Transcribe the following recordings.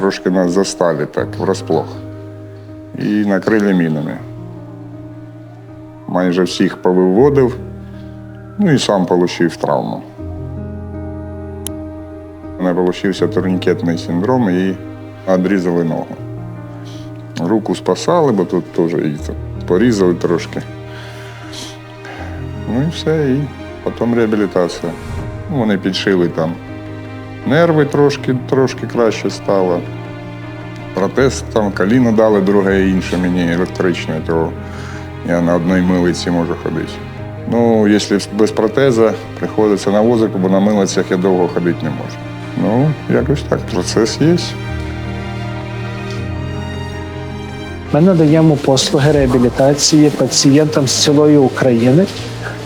трошки нас застали так, врасплох. І накрили мінами. Майже всіх повиводив, ну і сам отримав травму. У мене получився турнікетний синдром і відрізали ногу. Руку спасали, бо тут теж її порізали трошки. Ну і все, і потім реабілітація. Ну, Вони підшили там нерви трошки, трошки краще стало. Протез там, коліно дали, друге інше мені електричне, то я на одній милиці можу ходити. Ну, якщо без протеза, приходиться на возику, бо на милицях я довго ходити не можу. Ну, якось так, процес є. Ми надаємо послуги реабілітації пацієнтам з цілої України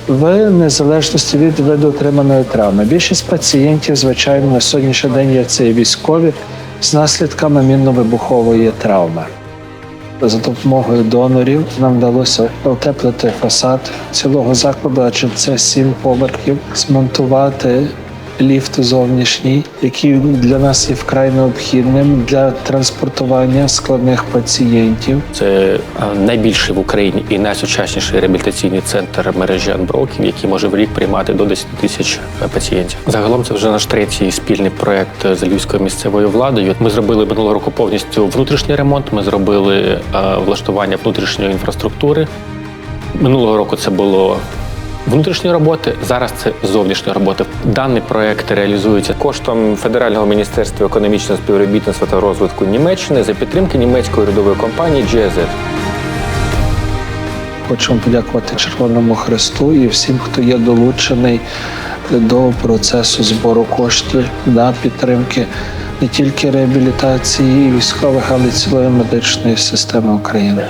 в незалежності від виду отриманої травми. Більшість пацієнтів, звичайно, на сьогоднішній день є це військові з наслідками мінно-вибухової травми. За допомогою донорів нам вдалося утеплити фасад цілого закладу, адже це сім поверхів, змонтувати ліфт зовнішній, який для нас є вкрай необхідним для транспортування складних пацієнтів. Це е, найбільший в Україні і найсучасніший реабілітаційний центр мережі анброків, який може в рік приймати до 10 тисяч е, пацієнтів. Загалом це вже наш третій спільний проект з львівською місцевою владою. Ми зробили минулого року повністю внутрішній ремонт. Ми зробили е, влаштування внутрішньої інфраструктури. Минулого року це було внутрішні роботи. Зараз це зовнішні роботи. Даний проект реалізується коштом Федерального міністерства економічного співробітництва та розвитку Німеччини за підтримки німецької урядової компанії GSZ. Хочемо подякувати Червоному Хресту і всім, хто є долучений до процесу збору коштів на підтримки не тільки реабілітації військових, але й цілої медичної системи України.